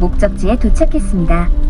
목적지에 도착했습니다.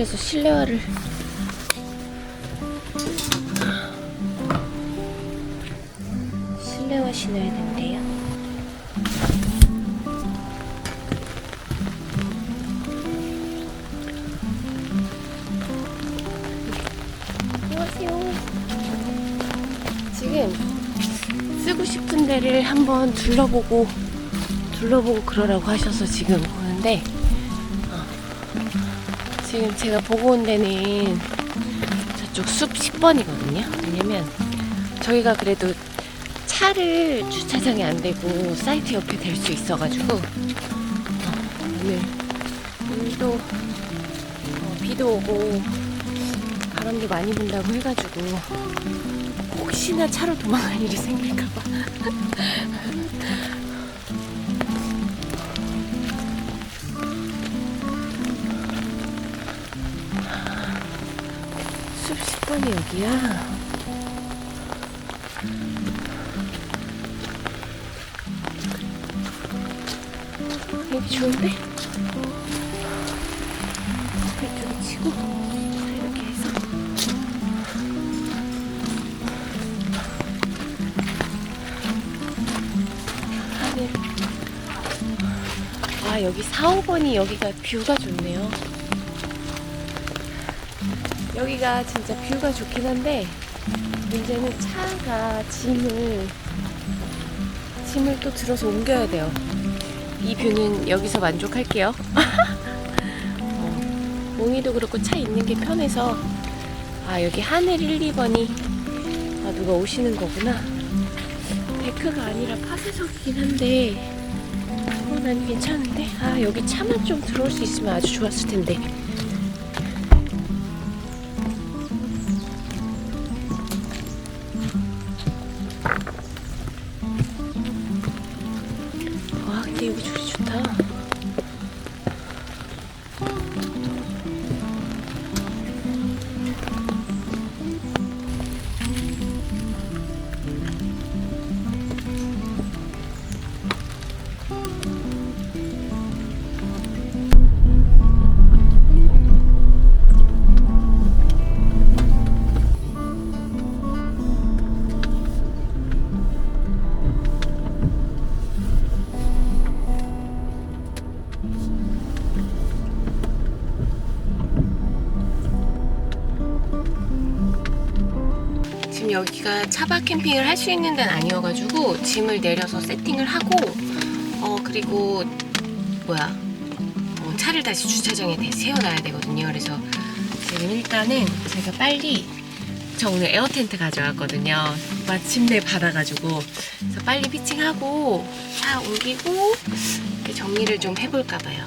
화장실에서 실내화를 실내화 신어야 된대요. 안녕하세요. 지금 쓰고 싶은 데를 한번 둘러보고 둘러보고 그러라고 하셔서 지금 오는데 지금 제가 보고 온 데는 저쪽 숲 10번이거든요. 왜냐면 저희가 그래도 차를 주차장에 안 대고 사이트 옆에 댈 수 있어가지고 어, 오늘 오늘도 어, 비도 오고 바람도 많이 분다고 해가지고 혹시나 차로 도망갈 일이 생길까봐 숲 10번이 여기야. 여기 좋은데? 이쪽에 치고 이렇게 해서 하늘 아 여기 4, 5번이 여기가 뷰가 좋네요 여기가 진짜 뷰가 좋긴 한데 문제는 차가 짐을 짐을 또 들어서 옮겨야 돼요. 이 뷰는 여기서 만족할게요. 어, 몽이도 그렇고 차 있는 게 편해서 아 여기 하늘 1, 2번이 아 누가 오시는 거구나. 데크가 아니라 파쇄석이긴 한데 어, 난 괜찮은데 아 여기 차만 좀 들어올 수 있으면 아주 좋았을 텐데. 여기가 차박 캠핑을 할 수 있는 데는 아니어가지고 짐을 내려서 세팅을 하고 어 그리고 뭐야 어, 차를 다시 주차장에 대- 세워놔야 되거든요. 그래서 지금 일단은 제가 빨리 저 오늘 에어 텐트 가져왔거든요. 마침내 받아가지고 그래서 빨리 피칭하고 차 옮기고 정리를 좀 해볼까 봐요.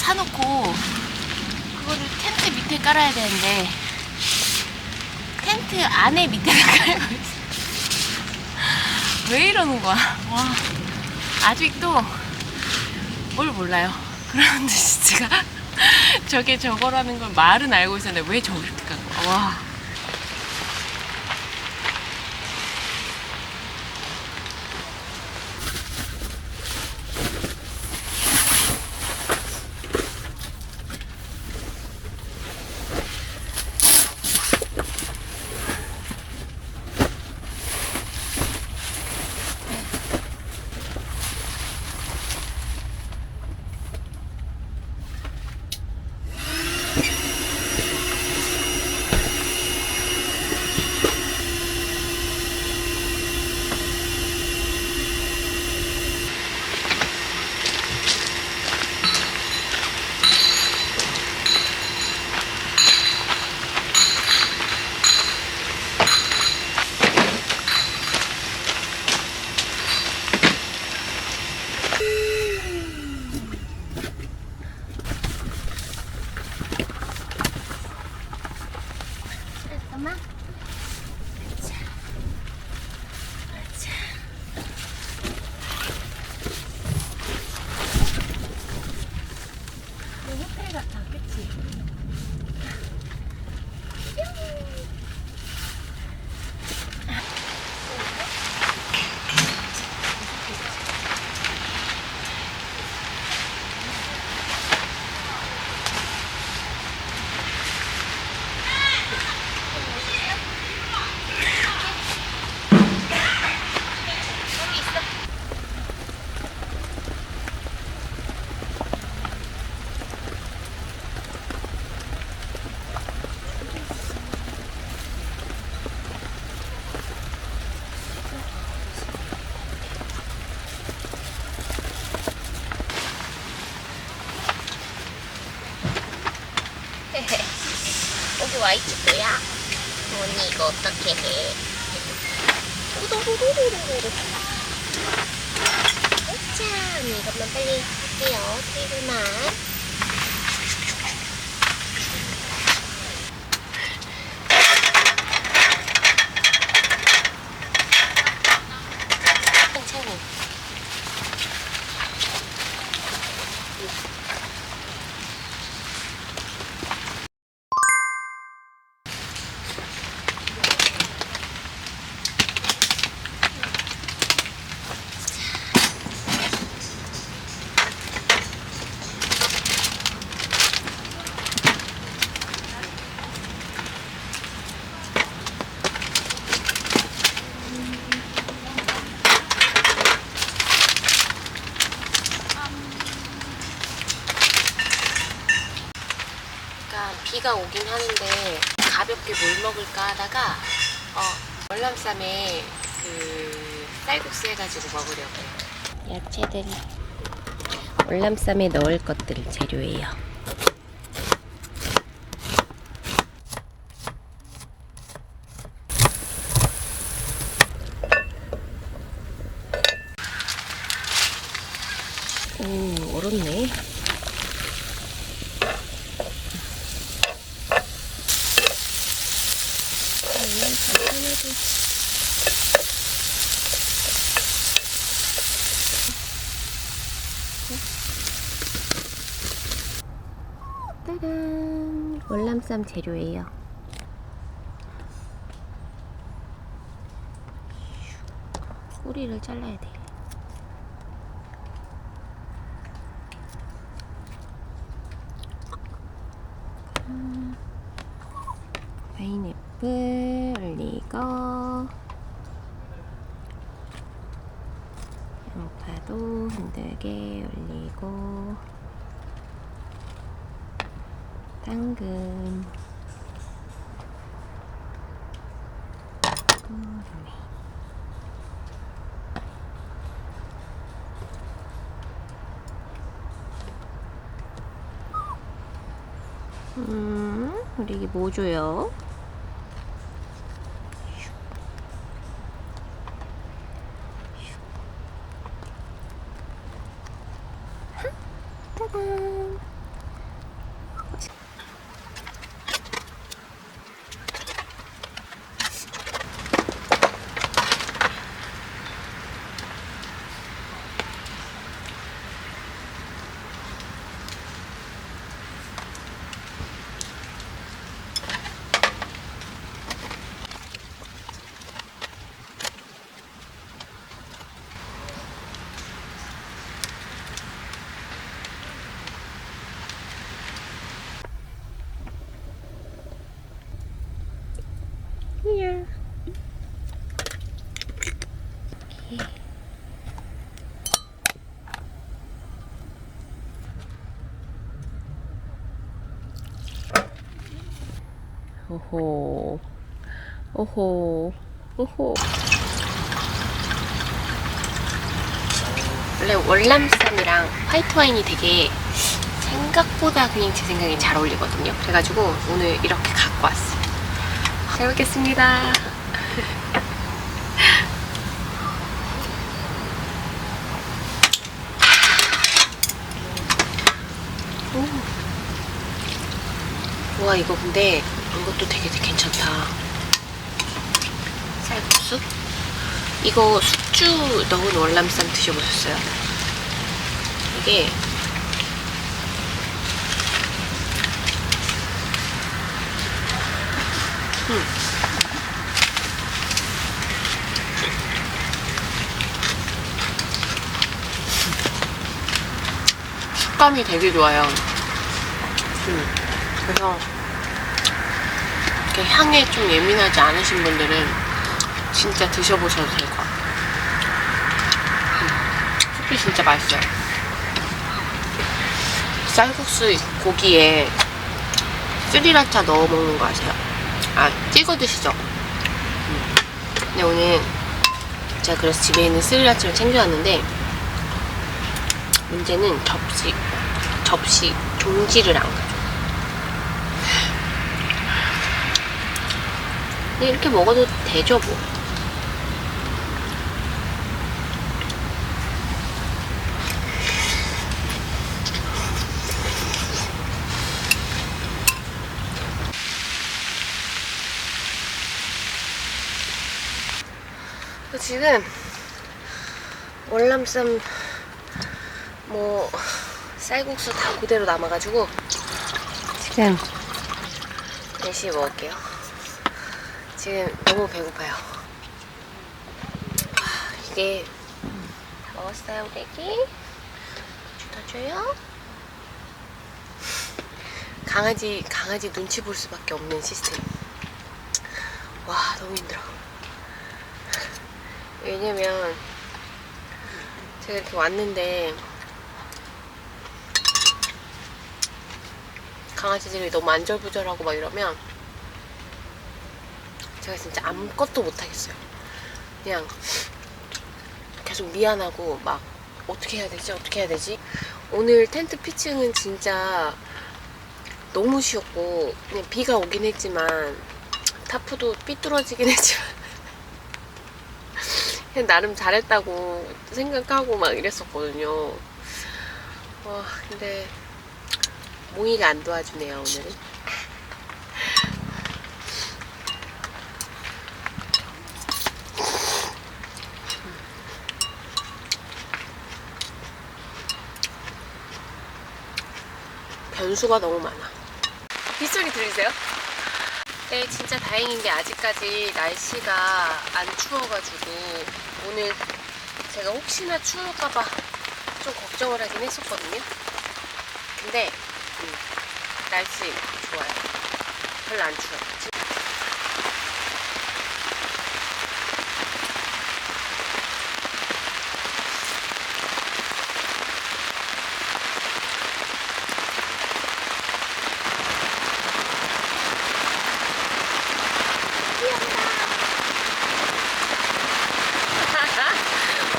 사놓고 그거를 텐트 밑에 깔아야 되는데 텐트 안에 밑에다 깔고 있어. 왜 이러는 거야? 와 아직도 뭘 몰라요. 그라운드 시트가 저게 저거라는 걸 말은 알고 있었는데 왜 저렇게 깐 거야? 와. 이거 어떻게 해? 자, 언니 이것만 빨리 할게요. 테이블만. 천천히. 그러니까 비가 오긴 하는데 가볍게 뭘 먹을까 하다가 어, 월남쌈에 그 쌀국수 해가지고 먹으려고요. 야채들이 월남쌈에 넣을 것들 재료예요. 오, 얼었네. 얼른 간단하게. 월남쌈 재료예요. 꼬리를 잘라야 돼. 음, 파인애플 올리고 양파도 흔들게 올리고 당근 음, 우리 이게 뭐 줘요? 오호, 오호, 오호. 원래 월남쌈이랑 화이트 와인이 되게 생각보다 그냥 제 생각에 잘 어울리거든요. 그래가지고 오늘 이렇게 갖고 왔어요. 잘 먹겠습니다. 오. 와 이거 근데 이것도 되게 괜찮다. 쌀국수? 이거 숙주 넣은 월남쌈 드셔보셨어요? 이게 음. 식감이 되게 좋아요. 음. 그래서 이렇게 향에 좀 예민하지 않으신 분들은 진짜 드셔보셔도 될 것 같아요. 음. 숙주 진짜 맛있어요. 쌀국수 고기에 스리라차 넣어 먹는 거 아세요? 아 찍어 드시죠? 음. 근데 오늘 제가 그래서 집에 있는 스리라차를 챙겨왔는데 문제는 접시 접시 종지를 안 가져. 근데 이렇게 먹어도 되죠 뭐. 지금 월남쌈 뭐 쌀국수 다 그대로 남아가지고 지금 열심히 먹을게요. 지금 너무 배고파요. 아, 이게 다 먹었어요, 우리 애기? 줘요 강아지 강아지 눈치 볼 수밖에 없는 시스템. 와 너무 힘들어. 왜냐면 제가 이렇게 왔는데 강아지들이 너무 안절부절하고 막 이러면 제가 진짜 아무것도 못하겠어요. 그냥 계속 미안하고 막 어떻게 해야 되지? 어떻게 해야 되지? 오늘 텐트 피칭은 진짜 너무 쉬웠고 그냥 비가 오긴 했지만 타프도 삐뚤어지긴 했지만 그냥 나름 잘했다고 생각하고 막 이랬었거든요. 와 근데 몽이가 안 도와주네요 오늘은. 변수가 너무 많아. 빗소리 들리세요? 네, 진짜 다행인 게 아직까지 날씨가 안 추워가지고 오늘 제가 혹시나 추울까봐 좀 걱정을 하긴 했었거든요. 근데 음, 날씨 좋아요. 별로 안 추워요.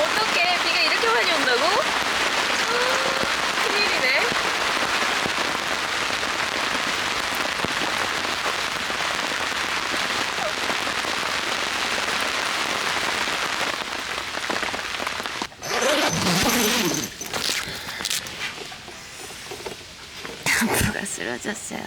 어떡해 비가 이렇게 많이 온다고? 아, 큰일이네 샴푸가 쓰러졌어요.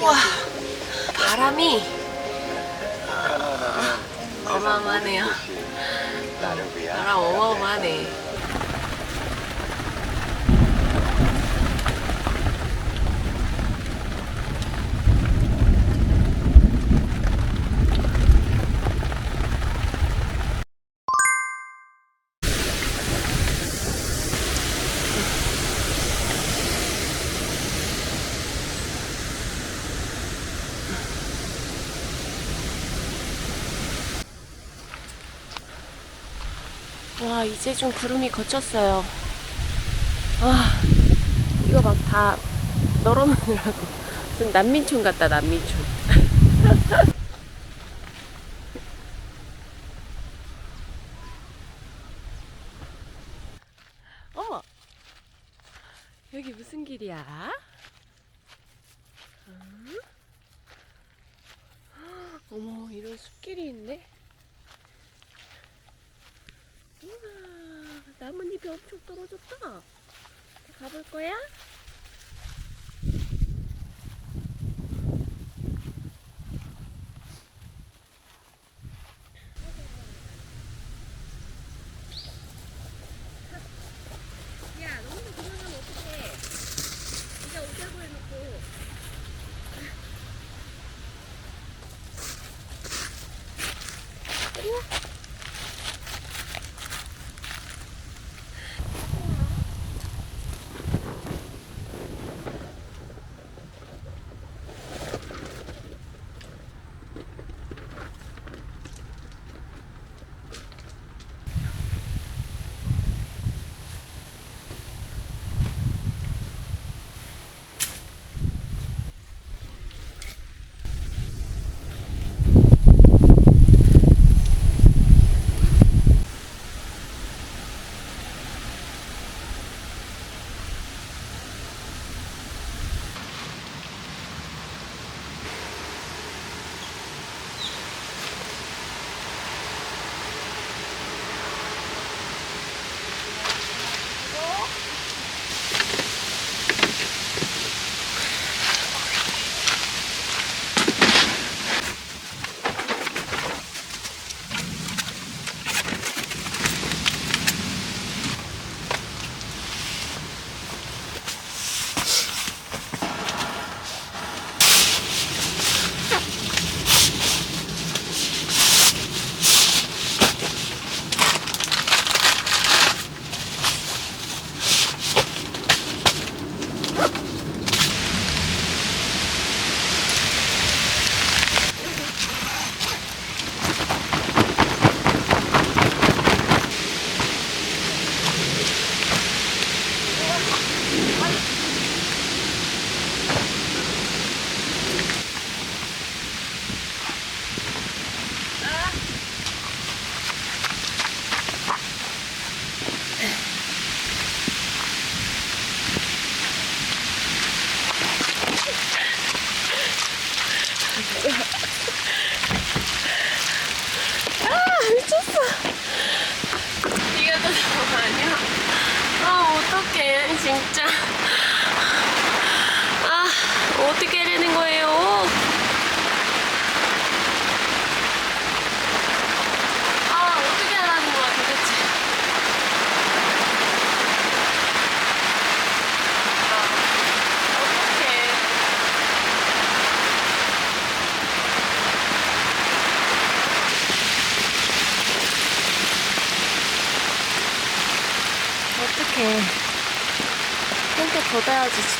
우와, 바람이 어마어마하네요. 바람 어마어마하네. 와, 이제 좀 구름이 걷혔어요. 와, 이거 막 다 널어놓느라고. 무슨 난민촌 같다, 난민촌. 어! 여기 무슨 길이야? 응? 어머, 이런 숲길이 있네? 우와, 나뭇 잎이 엄청 떨어졌다. 가볼 거야? 야,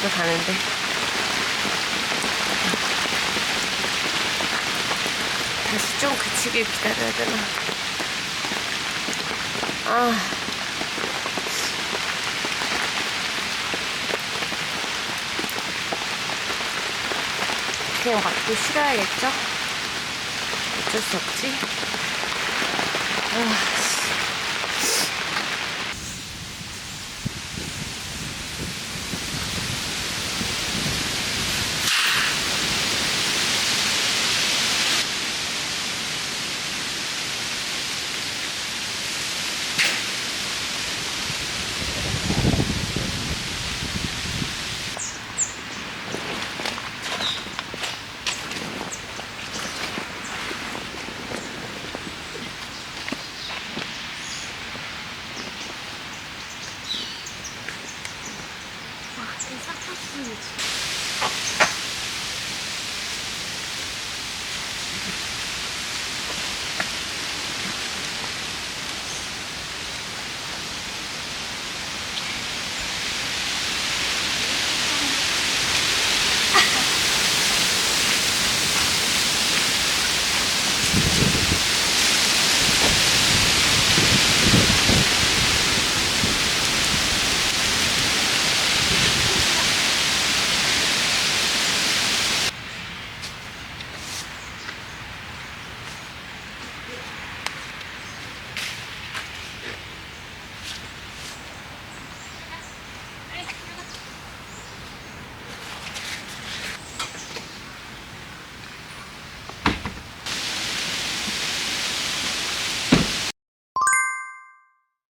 집에 가는데. 다시 좀 그치길 기다려야 되나. 아. 그냥 맞고 쉬어야겠죠? 어쩔 수 없지. 아.